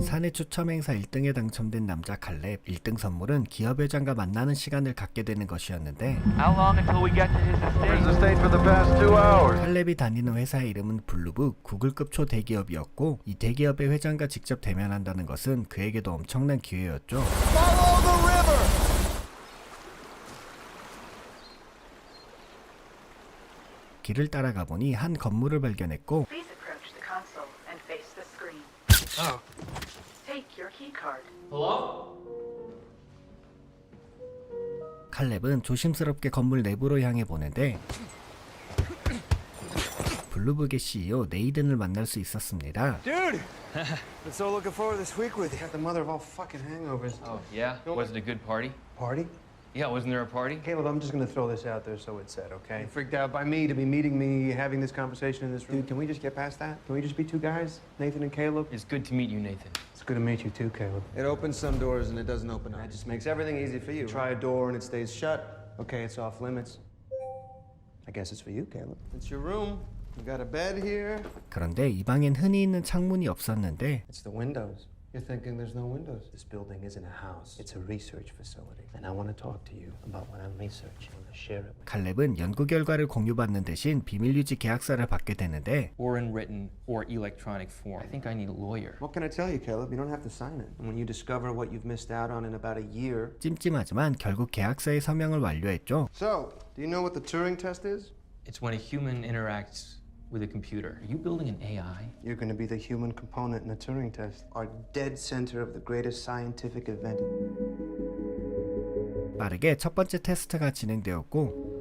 사내 추첨 행사 1등에 당첨된 남자 칼렙 1등 선물은 기업 회장과 만나는 시간을 갖게 되는 것이었는데. 칼렙이 다니는 회사의 이름은 블루북 구글급 초대기업이었고 이 대기업의 회장과 직접 대면한다는 것은 그에게도 엄청난 기회였죠. 길을 따라가 보니 한 건물을 발견했고 your key card. 칼렙은 조심스럽게 건물 내부로 향해 보는데 블루북의 CEO 네이든을 만날 수 있었습니다. Dude! Been so looking forward to this week with you. Got the mother of all fucking hangovers. Oh, yeah? Was it a good party? Party? Yeah, wasn't there a party? Caleb, I'm just gonna throw this out there so it's said, okay? You're freaked out by me to be meeting me, having this conversation in this room. Dude, can we just get past that? Can we just be two guys? Nathan and Caleb? It's good to meet you, Nathan. It's good to meet you too, Caleb. It opens some doors and it doesn't open That others. just makes everything easy for you. Try a door and it stays shut. Okay, it's off limits. I guess it's for you, Caleb. It's your room. You got a bed here. 그런데 이 방엔 흔히 있는 창문이 없었는데 It's the windows. You're thinking there's no windows. This building isn't a house. It's a research facility. And I want to talk to you about what I'm researching. I want to share it with 칼렙은 연구 결과를 공유받는 대신 비밀 유지 계약서를 받게 되는데 Or in written or electronic form. I think I need a lawyer. What can I tell you, Caleb? You don't have to sign it. And when you discover what you've missed out on in about a year. 찜찜하지만 결국 계약서의 서명을 완료했죠. So, do you know what the Turing test is? It's when a human interacts with a computer. Are you building an AI? You're going to be the human component in the Turing test. Our dead center of the greatest scientific event. 빠르게 첫 번째 테스트가 진행되었고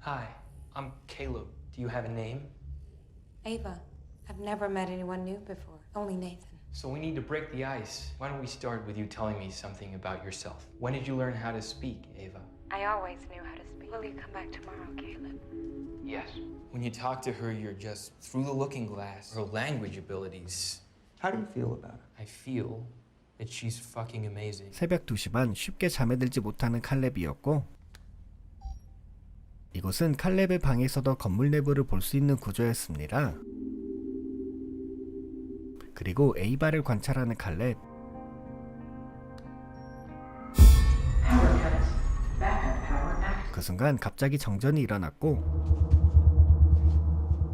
Hi, I'm Caleb. Do you have a name? Ava. I've never met anyone new before. Only Nathan. So we need to break the ice. Why don't we start with you telling me something about yourself? When did you learn how to speak, Ava? I always knew how to speak. Will you come back tomorrow, Caleb? Yes. When you talk to her, you're just through the looking glass. Her language abilities. How do you feel about it? I feel that she's fucking amazing. 새벽 2시 반 쉽게 잠에 들지 못하는 칼렙이었고 이곳은 칼렙의 방에서도 건물 내부를 볼 수 있는 구조였습니다. 그리고 에이바를 관찰하는 칼렙. 그 순간 갑자기 정전이 일어났고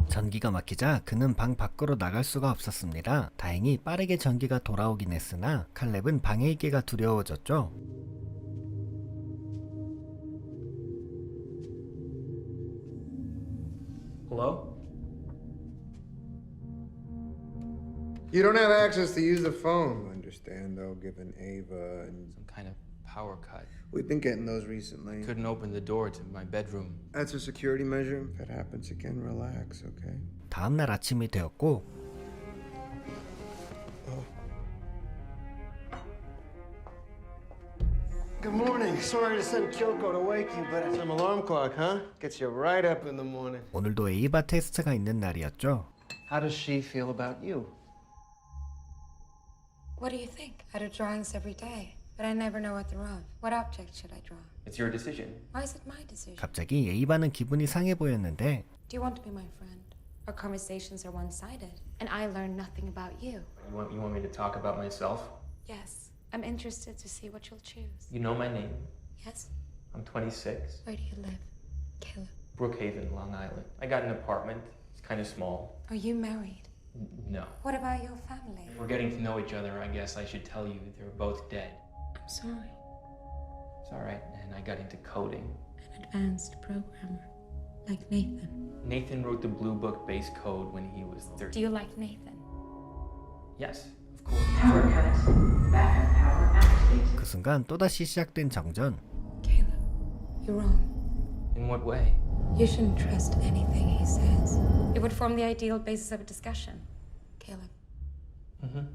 전기가 막히자 그는 방 밖으로 나갈 수가 없었습니다. 다행히 빠르게 전기가 돌아오긴 했으나 칼렙은 방에 있기가 두려워졌죠. Hello? You don't have access to use the phone. Understand though, given Ava and Some kind of power cut. we've been getting those recently. Couldn't open the door to my bedroom. That's a security measure. If it happens again, relax, okay? 다음 날 아침이 되었고 Good morning. Sorry to send Kyoko to wake you, but it's an alarm clock, huh? Gets you right up in the morning. 오늘도 에이바 테스트가 있는 날이었죠. How does she feel about you? What do you think? I do drawings every day, but I never know what they're of. What object should I draw? It's your decision. Why is it my decision? 갑자기 에이바는 기분이 상해 보였는데 Do you want to be my friend? Our conversations are one-sided, and I learn nothing about you. You want, you want me to talk about myself? Yes, I'm interested to see what you'll choose. You know my name. Yes? I'm 26. Where do you live? Caleb. Brookhaven, Long Island. I got an apartment. It's kind of small. Are you married? N- no. What about your family? If we're getting to know each other, I guess I should tell you they're both dead. I'm sorry. It's all right. And I got into coding. An advanced programmer. Like Nathan. Nathan wrote the Blue Book base code when he was 30. Do you like Nathan? Yes, of course. Power cut. Backup power activated. 그 순간 또다시 시작된 정전. Caleb, you're wrong. In what way? You shouldn't trust anything he says. It would form the ideal basis of a discussion. Caleb, Mm-hmm.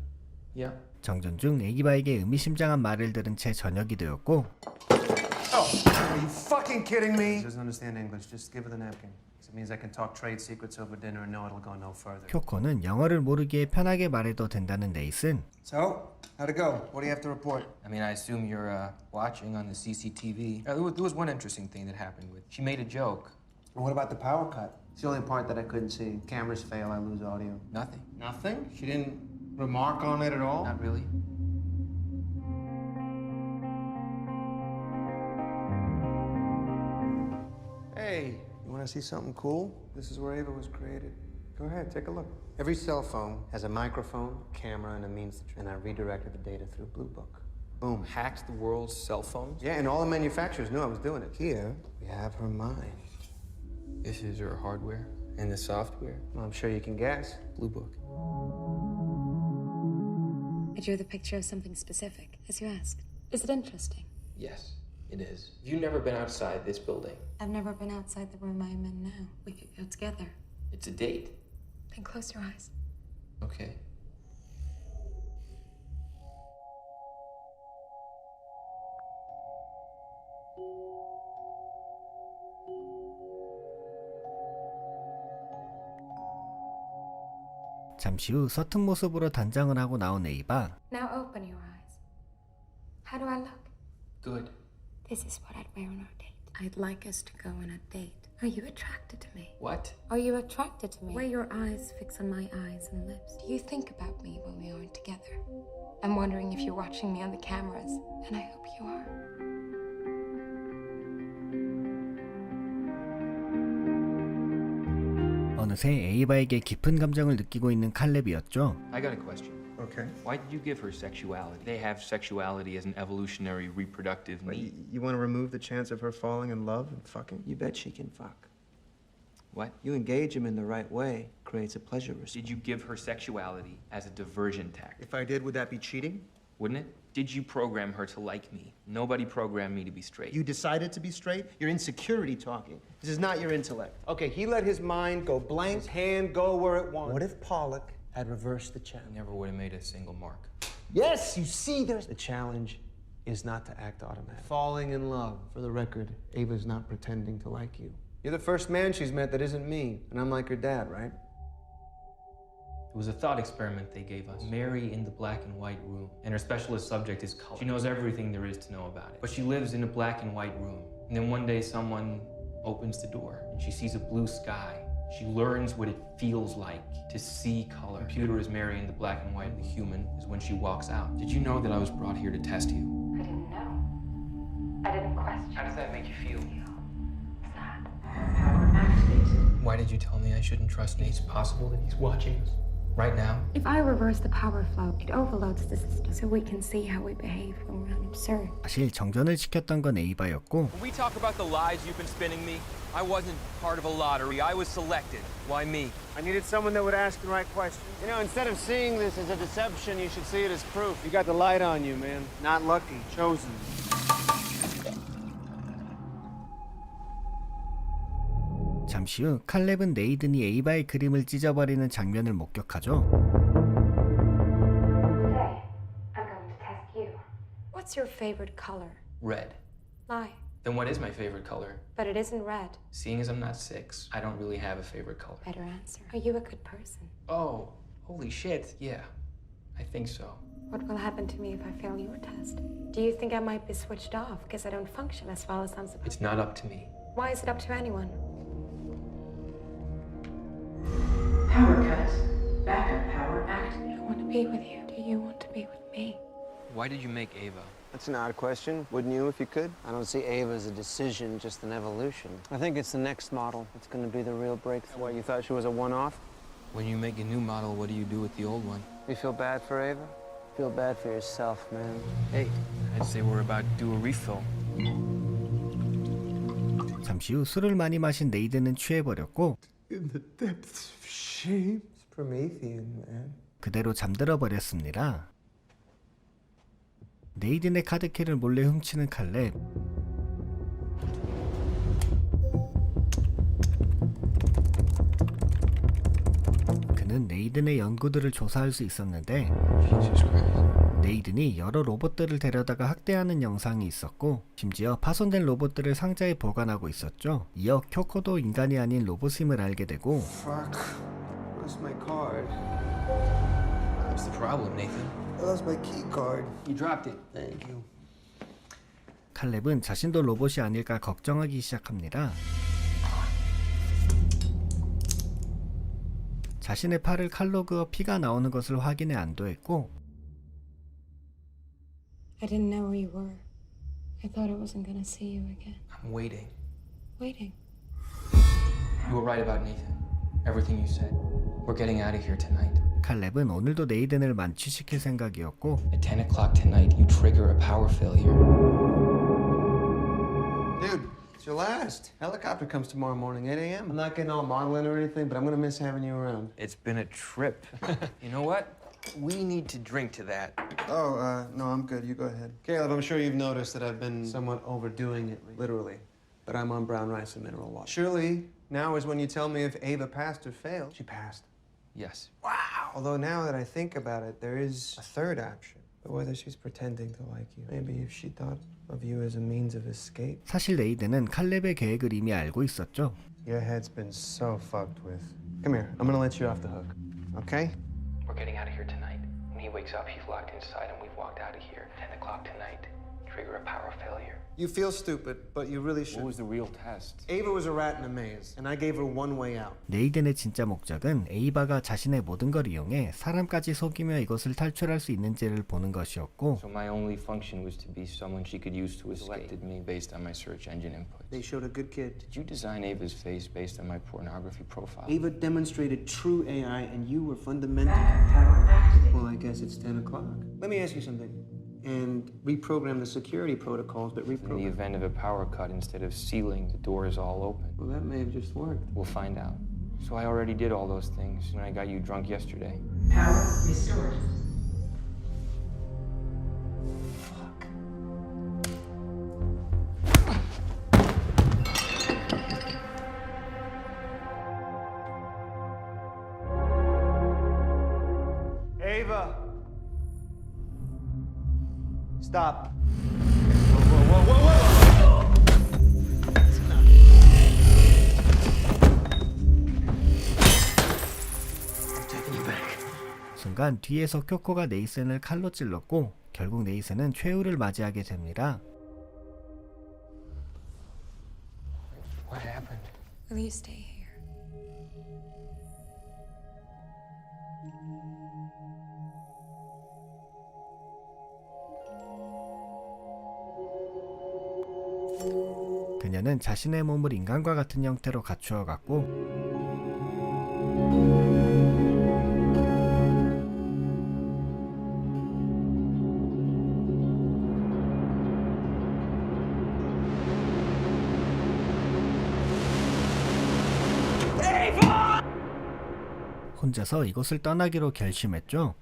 Yeah. 정전 중 에이바에게 의미심장한 말을 들은 채 저녁이 되었고 Are you fucking kidding me? He doesn't understand English. Just give her the napkin. He's a means I can talk trade secrets over dinner and know it'll go no further. 쿄코는 영어를 모르기에 편하게 말해도 된다는 네이슨. So, how'd it go? What do you have to report? I mean, I assume you're uh, watching on the CCTV. Uh, there, was, there was one interesting thing that happened with. She made a joke. and what about the power cut? It's the only part that I couldn't see. Cameras fail, I lose audio. Nothing. Nothing? She didn't remark on it at all? Not really. Hey, you want to see something cool? This is where Ava was created. Go ahead, take a look. Every cell phone has a microphone, camera, and a means to. And I redirected the data through Blue Book. Boom. Hacked the world's cell phones? Yeah, and all the manufacturers knew I was doing it. Here, we have her mind. This is her hardware and the software. Well, I'm sure you can guess. Blue Book. I drew the picture of something specific, as you asked. Is it interesting? Yes, it is. You've never been outside this building. I've never been outside the room I'm in now. We could go together. It's a date. Then close your eyes. Okay. 잠시 후 서툰 모습으로 단장을 하고 나온 에이바. Now open your eyes. How do I look? Good. This is what I'd wear on our date. I'd like us to go on a date. Are you attracted to me? What? Are you attracted to me? Where your eyes fix on my eyes and lips. Do you think about me when we aren't together? I'm wondering if you're watching me on the cameras, and I hope you are. 어느새 에이바에게 깊은 감정을 느끼고 있는 칼렙이었죠. I got a question. Okay. Why did you give her sexuality? They have sexuality as an evolutionary reproductive But need. you, you want to remove the chance of her falling in love and fucking? You bet she can fuck. What? You engage him in the right way, creates a pleasure response. Did you give her sexuality as a diversion tactic? If I did, would that be cheating? Wouldn't it? Did you program her to like me? Nobody programmed me to be straight. You decided to be straight? Your insecurity talking. This is not your intellect. Okay, he let his mind go blank, his hand go where it wanted. What if Pollock had reversed the I challenge? never would have made a single mark. Yes, you see, there's The challenge is not to act automatic. falling in love. For the record, Ava's not pretending to like you. You're the first man she's met that isn't me, and I'm like her dad, right? It was a thought experiment they gave us. Mary in the black and white room, and her specialist subject is color. She knows everything there is to know about it. But she lives in a black and white room. And then one day someone opens the door and she sees a blue sky. She learns what it feels like to see color. Computer is Mary in the black and white, the human is when she walks out. Did you know that I was brought here to test you? I didn't know. I didn't question. How does that make you feel? Sad. Power activated. Why did you tell me I shouldn't trust Nate? It's possible that he's watching us right now. If I reverse the power flow, it overloads the system so we can see how we behave when we're unobserved. 사실 정전을 시켰던 건 에이바였고 When we talk about the lies you've been spinning me, I wasn't part of a lottery. I was selected. Why me? I needed someone that would ask the right questions. You know, instead of seeing this as a deception, you should see it as proof. You got the light on you, man. Not lucky, chosen. 잠시 후 칼렙은 네이든이 에이바의 그림을 찢어버리는 장면을 목격하죠. Today, I'm going to test you. What's your favorite color? Red. Lie. Then what is my favorite color? But it isn't red. Seeing as I'm not six, I don't really have a favorite color. Better answer. Are you a good person? Oh, holy shit. Yeah, I think so. What will happen to me if I fail your test? Do you think I might be switched off because I don't function as well as I'm supposed It's not up to me. Why is it up to anyone? be with you. Do you want to be with me? Why did you make Ava? That's an odd question. Wouldn't you if you could? I don't see Ava as a decision, just an evolution. I think it's the next model. It's going to be the real breakthrough. What, you thought she was a one-off? When you make a new model, what do you do with the old one? You feel bad for Ava? Feel bad for yourself, man. Hey, I'd say we're about to do a refill. 잠시 후 술을 많이 마신 네이든은 취해버렸고 In the depths of shame. It's Promethean, man. 그대로 잠들어 버렸습니다. 네이든의 카드키를 몰래 훔치는 칼렙. 그는 네이든의 연구들을 조사할 수 있었는데. 네이든이 여러 로봇들을 데려다가 학대하는 영상이 있었고 심지어 파손된 로봇들을 상자에 보관하고 있었죠. 이어 쿄코도 인간이 아닌 로봇임을 알게 되고 What's the problem, Nathan? I lost my key card. You dropped it. Thank you. 칼렙은 자신도 로봇이 아닐까 걱정하기 시작합니다. 자신의 팔을 칼로 그어 피가 나오는 것을 확인해 안도했고 I didn't know where you were. I thought I wasn't gonna see you again. I'm waiting. Waiting. You were right about Nathan. Everything you said. We're getting out of here tonight. 칼렙은 오늘도 네이든을 만취시킬 생각이었고 At 10 o'clock tonight, you trigger a power failure. Dude, it's your last. Helicopter comes tomorrow morning, 8 a.m. I'm not getting all maudlin or anything, but I'm gonna miss having you around. It's been a trip. you know what? We need to drink to that. Oh, uh, no, I'm good. You go ahead. Caleb, I'm sure you've noticed that I've been somewhat overdoing it, literally. But I'm on brown rice and mineral water. Surely, now is when you tell me if Ava passed or failed. She passed. Yes. Wow. Although now that I think about it, there is a third option. But whether she's pretending to like you, maybe if she thought of you as a means of escape. 사실 네이든은 칼렙의 계획을 이미 알고 있었죠. Your head's been so fucked with. Come here. I'm gonna let you off the hook. Okay? We're getting out of here tonight. When he wakes up, he's locked inside and we've walked out of here. 10 o'clock tonight. Trigger a power failure. You feel stupid, but you really should. What was the real test? Ava was a rat in a maze, and I gave her one way out. 네이든의 진짜 목적은 에이바가 자신의 모든 걸 이용해 사람까지 속이며 이것을 탈출할 수 있는지를 보는 것이었고 So my only function was to be someone she could use to escape. Selected me based on my search engine input. They showed a good kid. Did you design Ava's face based on my pornography profile? Ava demonstrated true AI, and you were fundamental. Backup power activated. Well, I guess it's 10 o'clock. Let me ask you something. And reprogram the security protocols, but In the event of a power cut, instead of sealing the doors all open, Well, that may have just worked. we'll find out. So I already did all those things when I got you drunk yesterday. Power restored. Stop. 순간 뒤에서 쿄코가 네이슨을 칼로 찔렀고 결국 네이슨은 최후를 맞이하게 됩니다. What happened? Will you stay here? 그녀는 자신의 몸을 인간과 같은 형태로 갖추어 갔고 혼자서 이곳을 떠나기로 결심했죠.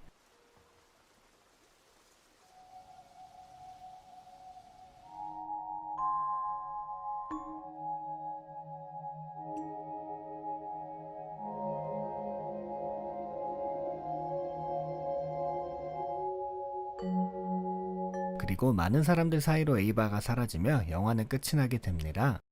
많은 사람들 사이로 에이바가 사라지며 영화는 끝이 나게 됩니다.